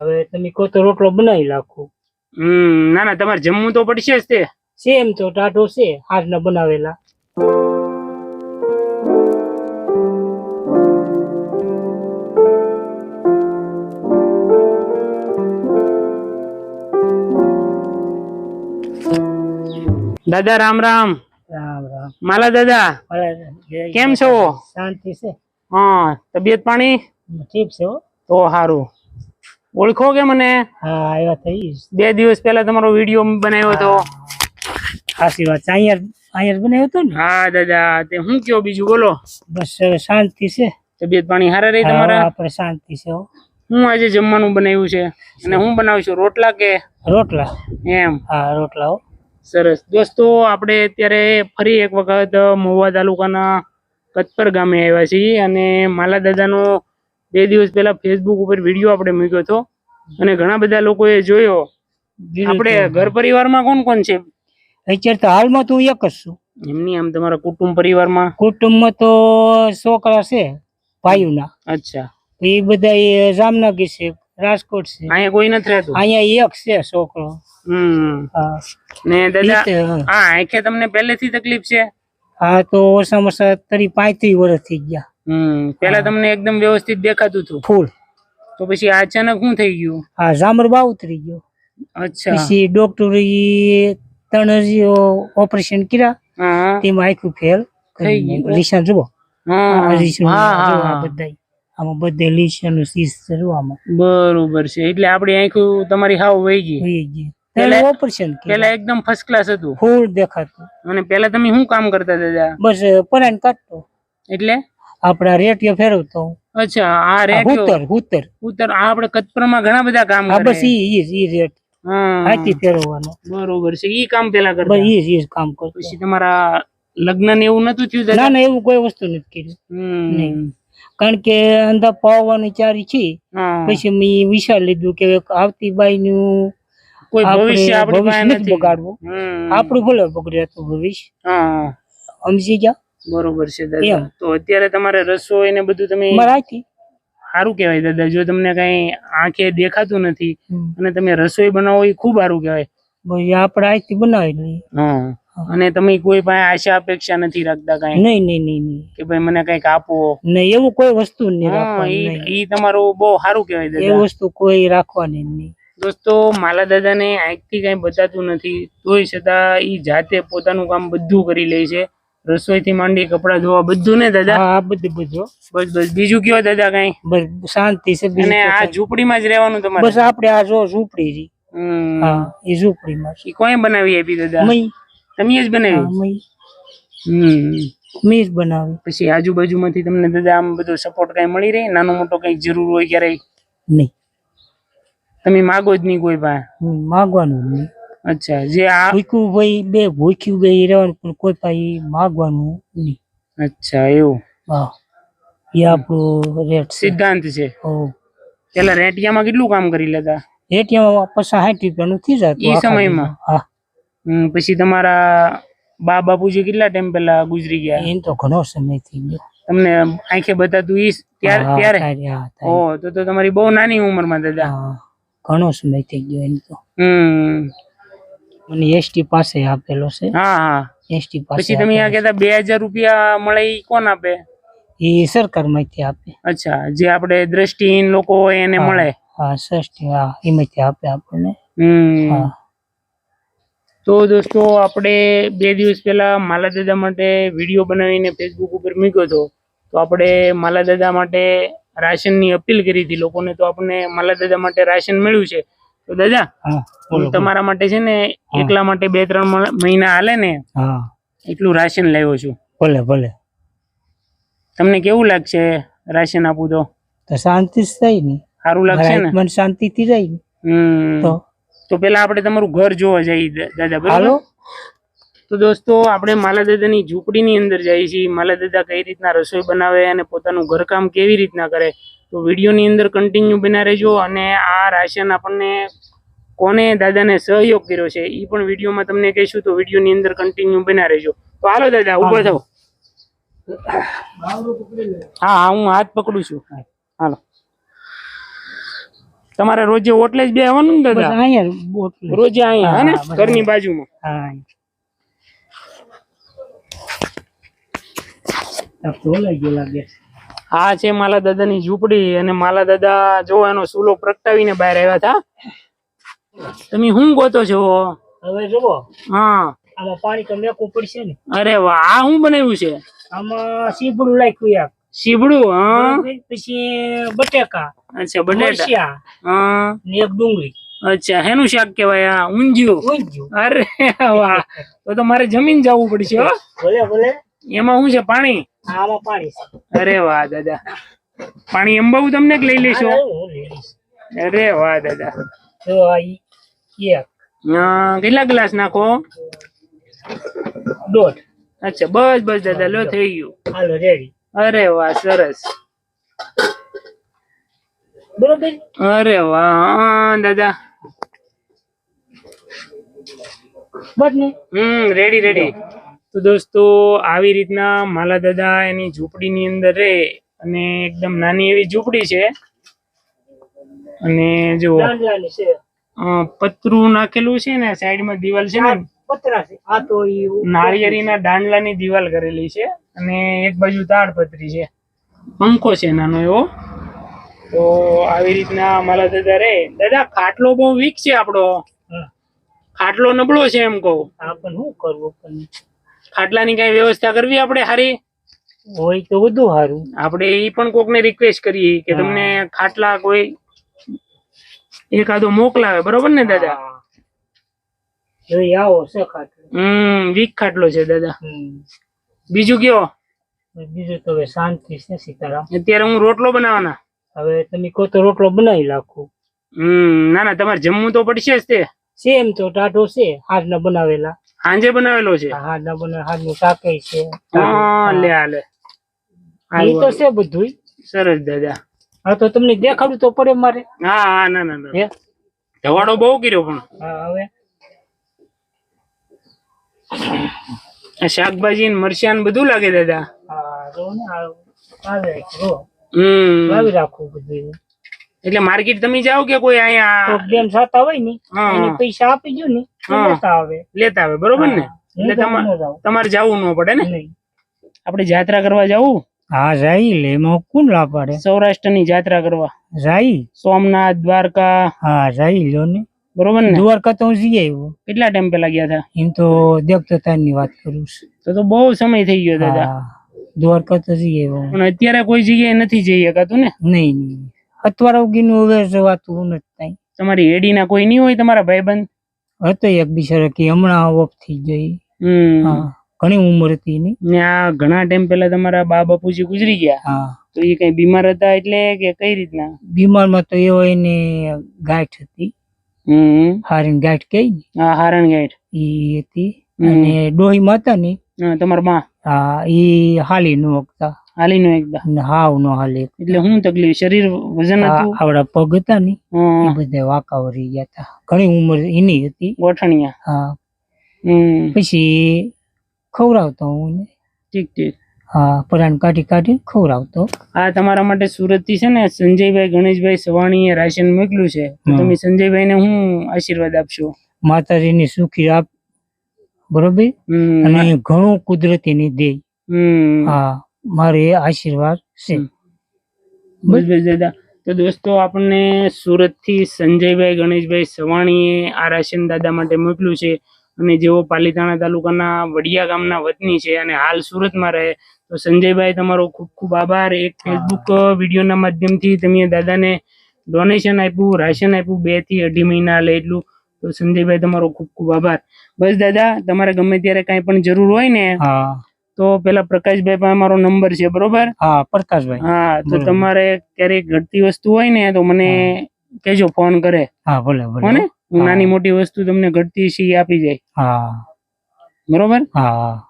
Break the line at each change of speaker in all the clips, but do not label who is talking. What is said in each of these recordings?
હવે તમે કહો તો રોટલો બનાવી નાખો.
હમ ના ના તમારે જમવું તો પડશે જ તે.
સેમ તો ટાટો છે હાથના બનાવેલા.
દાદા રામ રામ.
રામ રામ.
માલા દાદા કેમ છો?
શાંતિ છે?
હા તબિયત પાણી?
ઠીક છે
તો સારું ઓળખો કે મને?
હા આવ્યા થઈ
બે દિવસ પહેલા તમારો વીડિયો બનાવ્યો હતો.
ખાસી વાત. અહીંયા અહીંયા બનાવ્યો હતો ને?
હા દાદા તે હું કયો બીજું? બોલો.
બસ શાંતિ છે.
તબિયત પાણી સારા રહી તમારા?
આપણે શાંતિ છે હું.
આજે જમવાનું બનાવ્યું છે? અને હું બનાવું રોટલા કે?
રોટલા.
એમ.
હા રોટલા હો.
સરસ. દોસ્તો આપણે અત્યારે ફરી એક વખત મહુવા તાલુકાના કતપર ગામે આવ્યા છીએ અને માલા દાદાનો બે દિવસ પહેલા ફેસબુક ઉપર વીડિયો આપણે મૂક્યો હતો. અને ઘણા બધા લોકોએ જોયો. આપણે ઘર પરિવારમાં કોણ કોણ છે?
અત્યારે તો હાલમાં તો હું એક જ છું.
એમની આમ તમારા કુટુંબ પરિવારમાં?
કુટુંબમાં તો છોકરા છે ભાઈઓના.
અચ્છા.
એ બધા જામનગર છે રાજકોટ છે.
અહીંયા કોઈ નથી રહેતું?
અહીંયા એક છે છોકરો.
હમ.
હા.
ને દાદા હા આંખે તમને પહેલેથી તકલીફ છે?
હા તો ઓછામાં ઓછા તરી પાંત્રીસ વર્ષ થઈ ગયા.
હમ પેલા તમને એકદમ વ્યવસ્થિત દેખાતું હતું.
ફૂલ.
તો પછી અચાનક શું થઈ ગયું?
હા જામર બા ઉતરી ગયો.
અચ્છા.
પછી ડોક્ટર ત્રણ ઓપરેશન કર્યા. તેમાં આખું ફેલ
થઈ ગયું.
લીસન જુઓ. આમાં બધે લીસન આમાં.
બરોબર છે. એટલે આપડી આંખું તમારી હાવ વહી ગઈ. પેલા-
ઓપરેશન
પેલા એકદમ ફર્સ્ટ ક્લાસ હતું.
ફૂલ દેખાતું.
અને પેલા તમે શું કામ કરતા દાદા?
બસ પરાન કાઢતો.
એટલે?
આપડા રેટ ફેરવતો
અચ્છા આ રેટ
ઉત્તર ઉત્તર
ઉત્તર આ આપણે કતપરમાં ઘણા બધા કામ કરે.
બસ ઈ ઈ ઈ રેટ. હાથી ફેરવવાનો.
બરોબર છે ઈ કામ પેલા કરતા.
ઈ ઈ કામ કરતો.
પછી તમારા લગ્ન ને એવું નતું થયું
ના ના એવું કોઈ વસ્તુ નથી કર્યું. નહીં. કારણ કે અંધા પાવવાની ચારી છે. પછી મેં વિચાર લીધું કે આવતી બાઈ નું
કોઈ ભવિષ્ય
ભવિષ્ય નથી બગાડવું. આપણું ભલે બગડે હતું ભવિષ્ય. સમજી ગયા?
બરોબર છે દાદા. તો અત્યારે તમારે રસોઈ ને બધું તમે સારું કહેવાય દાદા. જો તમને કઈ આંખે દેખાતું નથી અને તમે રસોઈ બનાવો એ ખૂબ સારું કહેવાય.
આપડે આપણે આથી બનાવી લઈએ
હા. અને તમે કોઈ પાસે આશા અપેક્ષા નથી રાખતા કઈ?
નહીં નહીં નહીં નહીં.
કે ભાઈ મને કંઈક આપો?
નહીં એવું કોઈ વસ્તુ નહીં.
ઈ તમારું બહુ સારું કહેવાય
એ વસ્તુ કોઈ રાખવાની નહીં.
દોસ્તો માલા દાદાને આંખથી કઈ બતાતું નથી. તોય છતાં ઈ જાતે પોતાનું કામ બધું કરી લે છે. રસોઈથી માંડી કપડા ધોવા બધું ને દાદા?
હા આ બધું બધું
બસ બસ. બીજું કયો દાદા કઈ?
બસ શાંતિ છે
અને આ. ઝૂંપડીમાં જ રહેવાનું તમારે?
બસ આપણે આ જો ઝૂંપડી
જી.
હા એ ઝૂંપડીમાં છે.
કોઈ બનાવી આપી દાદા?
મય.
તમે જ
હા,
બનાવી
મય.
હમ.
મેં જ બનાવી.
પછી આજુબાજુમાંથી તમને દાદા આમ બધો સપોર્ટ કઈ મળી રહે? નાનો મોટો કઈ જરૂર હોય ક્યારેય?
નહીં.
તમે માગો જ નહીં કોઈ પાસે
માગવાનું નહીં.
અચ્છા જે આ
ભૂખ્યું ભાઈ બે ભૂખ્યું બે રહેવાનું પણ કોઈ પાઈ માગવાનું નહીં.
અચ્છા એવું?
હા. એ આપણો રેટ
સિદ્ધાંત છે.
ઓ
પેલા રેટિયામાં કેટલું કામ કરી લેતા?
રેટિયામાં પચાસ સાઠ રૂપિયાનું થઈ જતું એ
સમયમાં?
હા.
પછી તમારા બા બાપુજી કેટલા ટાઈમ પેલા ગુજરી ગયા?
એમ તો ઘણો સમય થઈ ગયો.
તમને આંખે બતાતું ઈ ત્યારે ઓ તો તો તમારી બહુ નાની ઉંમરમાં દાદા.
ઘણો સમય થઈ ગયો એમ તો.
હમ.
મને એસટી પાસે આપેલો છે.
હા હા.
એસટી પાસે
પછી તમે આ કહેતા બે હજાર રૂપિયા મળે ઈ કોણ આપે?
એ સરકારમાંથી આપે.
અચ્છા જે આપણે દ્રષ્ટિહીન લોકો હોય એને મળે?
હા સસ્તી હા એમાંથી આપે આપણને.
હમ.
હા.
તો દોસ્તો આપણે બે દિવસ પહેલા માલા દાદા માટે વીડિયો બનાવીને ફેસબુક ઉપર મૂક્યો હતો. તો આપણે માલા દાદા માટે રાશનની અપીલ કરી હતી લોકોને. તો આપણને માલા દાદા માટે રાશન મળ્યું છે. તો દાદા
હું
તમારા માટે છે ને એકલા માટે બે ત્રણ મહિના હાલે ને એટલું રાશન લાવ્યો છું.
ભલે ભલે.
તમને કેવું લાગશે રાશન આપું તો?
શાંતિ થઈ ને.
સારું લાગશે ને?
મન શાંતિ થી
રહી
તો?
તો પેલા આપણે તમારું ઘર જોવા જઈએ દાદા બરાબર? તો દોસ્તો આપણે માલા દાદાની ઝૂંપડીની અંદર જઈએ છીએ. માલા દાદા કઈ રીતના રસોઈ બનાવે અને પોતાનું ઘરકામ કેવી રીતના કરે? તો વિડીયોની અંદર કન્ટિન્યુ બના રહેજો અને આ રાશન આપણને કોને દાદાને સહયોગ કર્યો છે એ પણ વિડીયોમાં તમને કહીશું તો વિડીયોની અંદર કન્ટિન્યુ બના રહેજો. તો હાલો દાદા ઊભો થાવ હા હા હું હાથ પકડું છું. હાલો. તમારે રોજે ઓટલે જ બે આવવાનું ને દાદા?
અહીંયા
રોજે અહીંયા હા ને? ઘરની બાજુમાં.
હા આ ફોલાઈ ગયો લાગે છે.
આ છે માલા દાદાની ઝૂંપડી અને માલા દાદા જો એનો સુલો પ્રગટાવીને બહાર આવ્યા હતા. તમે શું ગોતો છો?
હવે જુઓ
હા.
આમાં પાણી તો મેકવું પડશે ને.
અરે વાહ આ શું બનાવ્યું છે?
આમાં સીપડું નાખ્યું યાર.
સીબડું હા.
પછી બટેકા
અચ્છા બટેટા. હા.
ને એક ડુંગળી.
અચ્છા હેનું શાક કેવાય આ ઊંધિયું.
ઊંધિયું.
અરે વાહ. તો તો મારે જમીન જવું પડશે
ભલે.
એમાં શું છે? પાણી?
આમાં પાણી છે.
અરે વાહ દાદા. પાણી અંબાવું તમને લઈ લેશો. અરે વાહ દાદા. કેટલા ગ્લાસ નાખો?
દોઢ.
અચ્છા બસ બસ દાદા લો થઈ ગયું.
હાલો રેડી
અરે વાહ સરસ.
બરોબર?
અરે વાહ દાદા.
બસ ને?
હમ રેડી રેડી તો દોસ્તો આવી રીતના માલા દાદા એની ઝૂંપડીની અંદર રહે અને એકદમ નાની એવી ઝૂંપડી છે. અને જો પતરું નાખેલું છે ને સાઈડમાં દિવાલ છે ને નાળિયેરીના દાંડલાની દિવાલ કરેલી છે અને એક બાજુ તાડપત્રી છે. પંખો છે નાનો એવો. તો આવી રીતના માલા દાદા રે દાદા ખાટલો બહુ વીક છે આપણો. ખાટલો નબળો છે એમ કહું.
આ પણ શું કરવું
ખાટલાની કઈ વ્યવસ્થા કરવી આપણે હારી?
હોય તો વધુ સારું
આપણે એ પણ કોકને રિક્વેસ્ટ કરીએ કે તમને ખાટલા કોઈ એકાદો મોકલાવે બરોબર ને દાદા?
આવો છે ખાટલું.
હમ વીક ખાટલો છે દાદા. બીજું કયો?
બીજું તો હવે શાંતિ છે સીતારામ.
અત્યારે હું રોટલો બનાવવાના.
હવે તમે કહો તો રોટલો બનાવી નાખો.
હમ ના ના તમારે જમવું તો પડશે જ તે.
સેમ તો ટાઢો છે હાથના બનાવેલા.
સાંજે બનાવેલો છે?
હા ડબલ હાથનું શાકે છે.
હા લે આ લે.
એ તો છે બધું
સરસ દાદા.
હા તો તમને દેખાડું તો પડે મારે.
હા હા ના ના ના. ધવાડો બહુ કર્યો પણ.
હા હવે.
આ શાકભાજી ને મરચાં ને બધું લાગે દાદા.
હા જો ને આ આવે
હમ.
રાખવું બધું
એટલે માર્કેટ તમે જાઓ કે કોઈ અહીંયા
પ્રોબ્લેમ થતા હોય ને એને પૈસા આપી દો ને લેતા આવે.
લેતા આવે બરોબર ને? એટલે તમારે તમારે જવું ન પડે ને? આપણે જાત્રા કરવા જવું?
હા જાય લે એમાં કોણ લા પડે
સૌરાષ્ટ્રની જાત્રા કરવા.
જાય.
સોમનાથ દ્વારકા.
હા જાય લ્યો ને.
બરોબર ને?
દ્વારકા તો હું જઈ આવ્યો.
કેટલા ટાઈમ પેલા ગયા હતા?
એમ તો દેવતા ની વાત કરું છું.
તો તો બહુ સમય થઈ ગયો દાદા.
દ્વારકા તો જઈ આવ્યો
પણ અત્યારે કોઈ જગ્યાએ નથી જઈ શકાતું ને?
નહીં નહીં. અત્યારે ઉગીનું હવે જવાતું નથી
તમારી હેડીના કોઈ નહીં હોય તમારા ભાઈબંધ?
હતો એક બીજા કે હમણાં ઓફ થઈ ગઈ હા ઘણી ઉંમર હતી એની.
ને આ ઘણા ટાઈમ પહેલા તમારા બા બાપુજી ગુજરી ગયા.
હા.
તો એ કઈ બીમાર હતા એટલે કે કઈ રીતના?
બીમારમાં તો એ હોય ને ગાંઠ હતી. હારીને ગાંઠ કઈ ને?
હારણ ગાંઠ.
ઈ હતી. અને ડોહીમાં હતા ને.
હા, તમારા માં
હા ઈ હાલી નું હકતા.
હાલી નો
એકદમ હાવ નો હાલી.
એટલે હું તકલીફ શરીર વજન હતું?
આવડા પગ હતા ને એ બધા વાંકા વરી ગયા હતા. ઘણી ઉંમર એની હતી.
ગોઠણિયા.
હા.
હમ.
પછી ખવડાવતો હું
ઠીક ઠીક.
હા પરાણ કાઢી કાઢી ખવડાવતો.
આ તમારા માટે સુરતથી છે ને સંજયભાઈ ગણેશભાઈ સવાણીએ રાશન મોકલ્યું છે. તમે સંજયભાઈ ને હું આશીર્વાદ આપશો?
માતાજીની સુખી આપ બરોબર? અને ઘણું કુદરતી ની દે
હમ.
હા. મારે એ આશીર્વાદ છે.
તો દોસ્તો આપણને સુરતથી સંજયભાઈ ગણેશભાઈ સવાણીએ આ રાશન દાદા માટે મોકલ્યું છે. અને જેઓ પાલીતાણા તાલુકાના વડિયા ગામના વતની છે અને હાલ સુરતમાં રહે તો સંજયભાઈ તમારો ખૂબ ખૂબ આભાર. એક ફેસબુક વિડીયોના માધ્યમથી તમે દાદાને ડોનેશન આપ્યું રાશન આપ્યું બેથી અઢી મહિના લે એટલું. તો સંજયભાઈ તમારો ખૂબ ખૂબ આભાર. બસ દાદા તમારે ગમે ત્યારે કાંઈ પણ જરૂર હોય ને તો પેલા પ્રકાશભાઈ પાસે મારો નંબર છે બરોબર?
હા પ્રકાશભાઈ.
હા તો તમારે ક્યારેક ઘટતી વસ્તુ હોય ને તો મને કેજો ફોન કરે.
હા ભલે ભલે.
હું નાની મોટી વસ્તુ તમને ઘટતી છે એ આપી જાય.
હા.
બરોબર?
હા.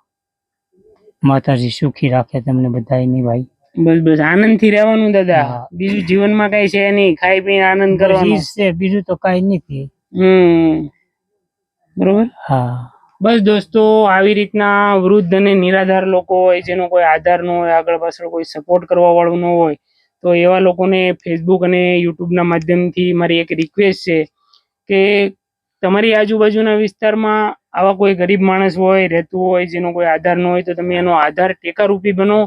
માતાજી સુખી રાખે તમને બધાયની ભાઈ.
બસ બસ. આનંદથી રહેવાનું દાદા. બીજું જીવનમાં કઈ છે નહીં. ખાઈ પીને આનંદ કરવાનો.
છે. બીજું તો કઈ નથી.
હમ. બરોબર?
હા.
બસ દોસ્તો, આવી રીતના વૃદ્ધ અને નિરાધાર લોકો હોય, જેનો કોઈ આધાર ન હોય, આગળ પાછળ કોઈ સપોર્ટ કરવા વાળું ન હોય, તો એવા લોકોને ફેસબુક અને યુટ્યુબના માધ્યમથી મારી એક રિક્વેસ્ટ છે કે તમારી આજુબાજુના વિસ્તારમાં આવા કોઈ ગરીબ માણસ હોય, રહેતું હોય, જેનો કોઈ આધાર ન હોય, તો તમે એનો આધાર ટેકારૂપી બનો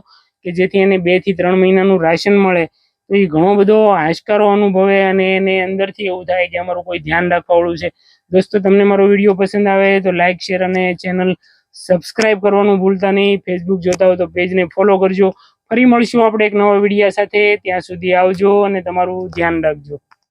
કે જેથી એને બેથી ત્રણ મહિનાનું રાશન મળે. તો એ ઘણો બધો હાશકારો અનુભવે અને એને અંદરથી એવું થાય કે અમારું કોઈ ધ્યાન રાખવાવાળું છે. દોસ્તો, તમને મારો વીડિયો પસંદ આવે તો લાઇક શેર અને ચેનલ સબસ્ક્રાઇબ કરવાનું ભૂલતા નહીં. ફેસબુક જોતા હોય તો પેજને ફોલો કરજો. ફરી મળશું આપણે એક નવા વિડીયા સાથે. ત્યાં સુધી આવજો અને તમારું ધ્યાન રાખજો.